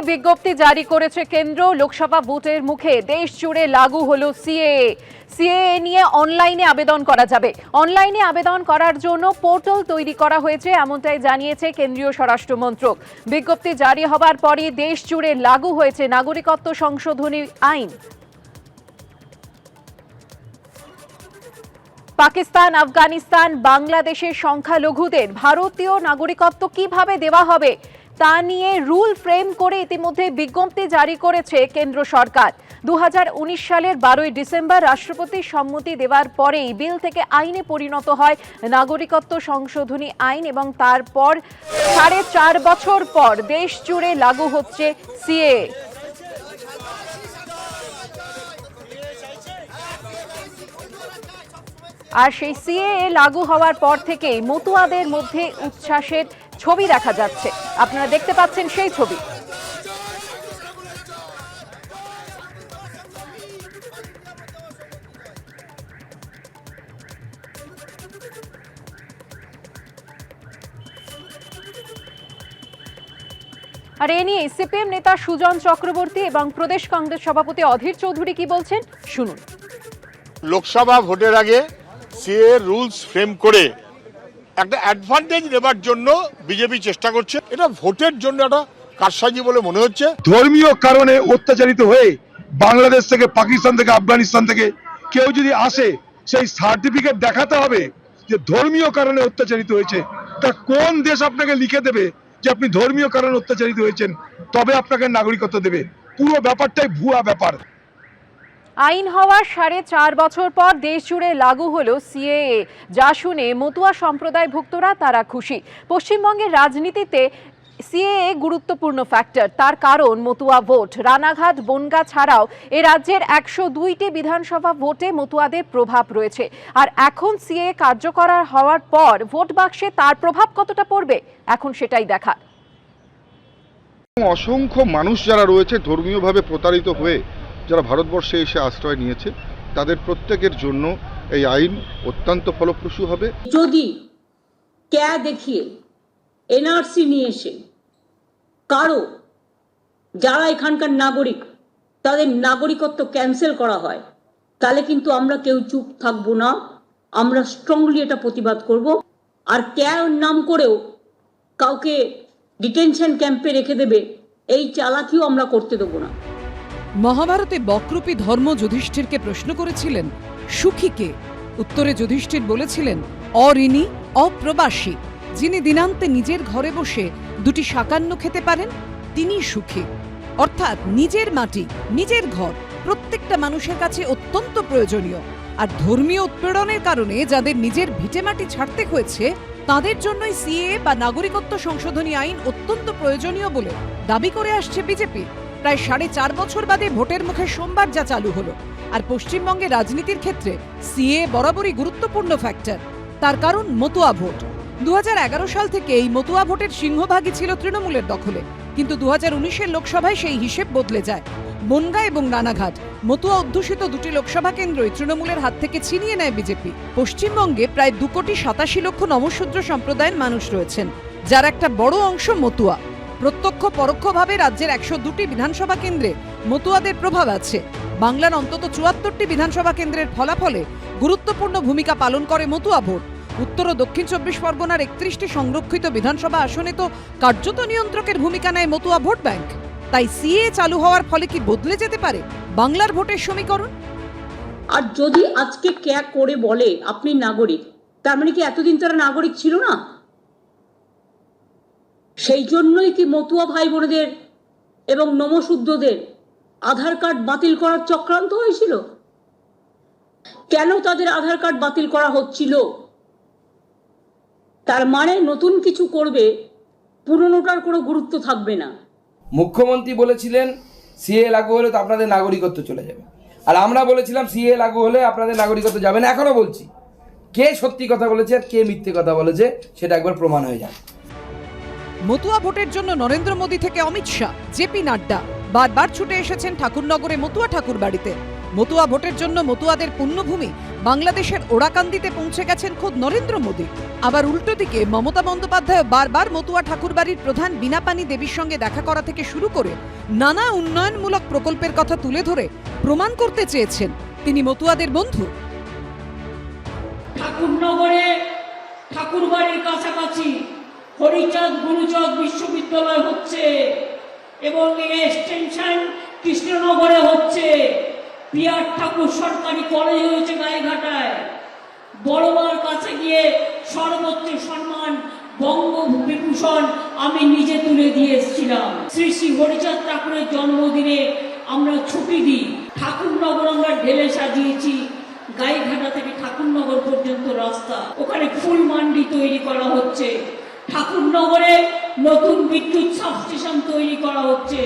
নিয়ে বিজ্ঞপ্তি জারি করেছে কেন্দ্র। লোকসভা ভোটের মুখে দেশ জুড়ে লাগু হলো সিএ সিএ নিয়ে অনলাইনে আবেদন করা যাবে। অনলাইনে আবেদন করার জন্য পোর্টাল তৈরি করা হয়েছে, এমনটাই জানিয়েছে কেন্দ্রীয় স্বরাষ্ট্র মন্ত্রক। বিজ্ঞপ্তি জারি হবার পরই দেশ জুড়ে লাগু হয়েছে নাগরিকত্ব সংশোধনী আইন। পাকিস্তান, আফগানিস্তান, বাংলাদেশের সংখ্যালঘুদের ভারতীয় নাগরিকত্ব কীভাবে দেওয়া হবে? তা নিয়ে রুল ফ্রেম করে ইতিমধ্যে বিজ্ঞপ্তি জারি করেছে কেন্দ্র সরকার। দুহাজার উনিশ সালের বারোই ডিসেম্বর রাষ্ট্রপতির সম্মতি দেওয়ার পরেই বিল থেকে আইনে পরিণত হয় নাগরিকত্ব সংশোধনী আইন এবং তারপর সাড়ে চার বছর পর দেশ জুড়ে লাগু হচ্ছে সিএ আর সেই সিএ লাগু হওয়ার পর থেকেই মতুয়াদের মধ্যে উচ্ছ্বাসের ছবি দেখা যাচ্ছে। আপনারা দেখতে পাচ্ছেন সেই ছবি। আর এ নিয়ে সিপিএম নেতা সুজন চক্রবর্তী এবং প্রদেশ কংগ্রেস সভাপতি অধীর চৌধুরী কি বলছেন? শুনুন। লোকসভা ভোটের আগে সিএ রুলস ফ্রেম করে একটা অ্যাডভান্টেজ নেবার জন্য বিজেপি চেষ্টা করছে। এটা ভোটের জন্য একটা কারসাজি বলে মনে হচ্ছে। ধর্মীয় কারণে অত্যাচারিত হয়ে বাংলাদেশ থেকে, পাকিস্তান থেকে, আফগানিস্তান থেকে কেউ যদি আসে, সেই সার্টিফিকেট দেখাতে হবে যে ধর্মীয় কারণে অত্যাচারিত হয়েছে। তা কোন দেশ আপনাকে লিখে দেবে যে আপনি ধর্মীয় কারণে অত্যাচারিত হয়েছেন? তবে আপনাকে নাগরিকত্ব দেবে। পুরো ব্যাপারটাই ভুয়া ব্যাপার। আইন হওয়ার সাড়ে চার বছর পর দেশ জুড়ে লাগু হলো সিএএ। যা শুনে মতুয়া সম্প্রদায়ভুক্তরা তারা খুশি। পশ্চিমবঙ্গের রাজনীতিতে সিএএ গুরুত্বপূর্ণ ফ্যাক্টর তার কারণ মতুয়া ভোট। রানাঘাট, বনগা ছাড়াও এ রাজ্যের একশো দুইটি বিধানসভা ভোটে মতুয়াদের প্রভাব রয়েছে। আর এখন সিএএ কার্যকর হওয়ার পর ভোট বাক্সে তার প্রভাব কতটা পড়বে? এখন সেটাই দেখার। অসংখ্য মানুষ যারা রয়েছে ধর্মীয়ভাবে প্রতারিত হয়ে যারা ভারতবর্ষে এসে আশ্রয় নিয়েছে, তাদের প্রত্যেকের জন্য এই আইন অত্যন্ত ফলপ্রসূ হবে। যদি ক্যা দেখিয়ে এনআরসি নিয়ে এসে কারও, যারা এখানকার নাগরিক, তাদের নাগরিকত্ব ক্যান্সেল করা হয়, তাহলে কিন্তু আমরা কেউ চুপ থাকব না। আমরা স্ট্রংলি এটা প্রতিবাদ করব। আর ক্যা নাম করেও কাউকে ডিটেনশন ক্যাম্পে রেখে দেবে, এই চালাকিও আমরা করতে দেবো না। মহাভারতে বক্রূপী ধর্ম যুধিষ্ঠিরকে প্রশ্ন করেছিলেন সুখীকে উত্তরে যুধিষ্ঠির বলেছিলেন অঋণী অপ্রবাসী। যিনি দিনান্তে নিজের ঘরে বসে দুটি সাকান্ন খেতে পারেন, তিনি সুখী। অর্থাৎ নিজের মাটি, নিজের ঘর, প্রত্যেকটা মানুষের কাছে অত্যন্ত প্রয়োজনীয়। আর ধর্মীয় উৎপীড়নের কারণে যাদের নিজের ভিটেমাটি ছাড়তে হয়েছে, তাদের জন্যই সিএ বা নাগরিকত্ব সংশোধনী আইন অত্যন্ত প্রয়োজনীয় বলে দাবি করে আসছে বিজেপি। প্রায় সাড়ে চার বছর বাদে ভোটের মুখে সোমবার যা চালু হলো। আর পশ্চিমবঙ্গে রাজনীতির ক্ষেত্রে সিএ বরাবরই গুরুত্বপূর্ণ ফ্যাক্টর তার কারণ মতুয়া ভোট। দুহাজার এগারো সাল থেকে এই মতুয়া ভোটের সিংহভাগই ছিল তৃণমূলের দখলে। কিন্তু দু হাজার লোকসভায় সেই হিসেব বদলে যায়। বনগা এবং রানাঘাট মতুয়া অধ্যুষিত দুটি লোকসভা কেন্দ্রই তৃণমূলের হাত থেকে ছিনিয়ে নেয় বিজেপি। পশ্চিমবঙ্গে প্রায় দু কোটি সাতাশি লক্ষ নমশূদ্র সম্প্রদায়ের মানুষ রয়েছেন, যার একটা বড় অংশ মতুয়া। প্রত্যক্ষ পরোক্ষভাবে রাজ্যের একশো দুটি বিধানসভা কেন্দ্রে মতুয়াদের প্রভাব আছে। বাংলার অন্তত চুয়াত্তরটি বিধানসভা কেন্দ্রের ফলাফলে গুরুত্বপূর্ণ ভূমিকা পালন করে মতুয়া ভোট। উত্তর ও দক্ষিণ চব্বিশ পরগনার একত্রিশটি সংরক্ষিত বিধানসভা আসনে তো কার্যত নিয়ন্ত্রকের ভূমিকা নেয় মতুয়া ভোট ব্যাংক। তাই সিএ চালু হওয়ার ফলে কি বদলে যেতে পারে বাংলার ভোটের সমীকরণ? আর যদি আজকে ক্যা করে বলে আপনি নাগরিক, তার মানে কি এতদিন তারা নাগরিক ছিল না? সেই জন্যই কি মতুয়া ভাই বোনেদের এবং নমশুদ্ধদের আধার কার্ড বাতিল করার চক্রান্ত হয়েছিল? কেন তাদের আধার কার্ড বাতিল করা হচ্ছিল? তার মানে নতুন কিছু করবে, পুরনোটার কোনো গুরুত্ব থাকবে না। মুখ্যমন্ত্রী বলেছিলেন, সিএ লাগু হলে তো আপনাদের নাগরিকত্ব চলে যাবে। আর আমরা বলেছিলাম, সিএ লাগু হলে আপনাদের নাগরিকত্ব যাবে না। এখনও বলছি, কে সত্যি কথা বলেছে আর কে মিথ্যে কথা বলেছে, সেটা একবার প্রমাণ হয়ে যাবে মতুয়া ভোটের জন্য নরেন্দ্র মোদী থেকে অমিত শাহ জেপি নাড্ডা। বারবার ছুটে এসেছেন ঠাকুরনগরে মতুয়া ঠাকুর বাড়িতে। মতুয়া ভোটের জন্য মতুয়াদের পুণ্যভূমি বাংলাদেশের ওড়াকান্দিতে পৌঁছে গেছেন খোদ নরেন্দ্র মোদী। আবার উল্টো দিকে মমতা বন্দ্যোপাধ্যায় বারবার মতুয়া ঠাকুরবাড়ির প্রধান বিনাপানি দেবীর সঙ্গে দেখা করা থেকে শুরু করে নানা উন্নয়নমূলক প্রকল্পের কথা তুলে ধরে প্রমাণ করতে চেয়েছেন তিনি মতুয়াদের বন্ধু। ঠাকুরনগরে ঠাকুরবাড়ির কাছাকাছি হরিচাঁদ গুরুচাঁদ বিশ্ববিদ্যালয় হচ্ছে এবং এই এক্সটেনশন কৃষ্ণনগরে হচ্ছে। পিয়ার ঠাকুর সরকারি কলেজ হয়েছে গায়েঘাটায় বড়মার কাছে গিয়ে সর্বোচ্চ সম্মান, বঙ্গবিভূষণ আমি নিজে তুলে দিয়ে এসেছিলাম। শ্রী শ্রী হরিচাঁদ ঠাকুরের জন্মদিনে আমরা ছুটি দিই। ঠাকুরনগর আমরা ঢেলে সাজিয়েছি। গাইঘাটা থেকে ঠাকুরনগর পর্যন্ত রাস্তা। ওখানে ফুল মান্ডি তৈরি করা হচ্ছে। ঠাকুরনগরে নতুন বিদ্যুৎ সাবস্টেশন তৈরি করা হচ্ছে।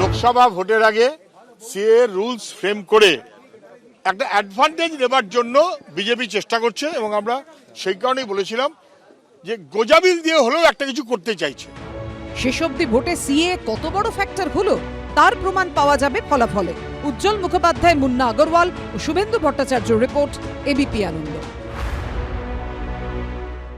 লোকসভা ভোটের আগে সিএ রুলস ফ্রেম করে একটা অ্যাডভান্টেজ নেবার জন্য বিজেপি চেষ্টা করছে এবং আমরা সেই কারণেই বলেছিলাম যে গোজাবিল দিয়ে হলেও একটা কিছু করতে চাইছে। শেষ অবধি ভোটে সিএ কত বড় ফ্যাক্টর হলো? তার প্রমাণ পাওয়া যাবে ফলাফলে। উজ্জ্বল মুখোপাধ্যায়, মুন্না আগরওয়াল ও শুভেন্দু ভট্টাচার্য রিপোর্ট এবিপি আনন্দ।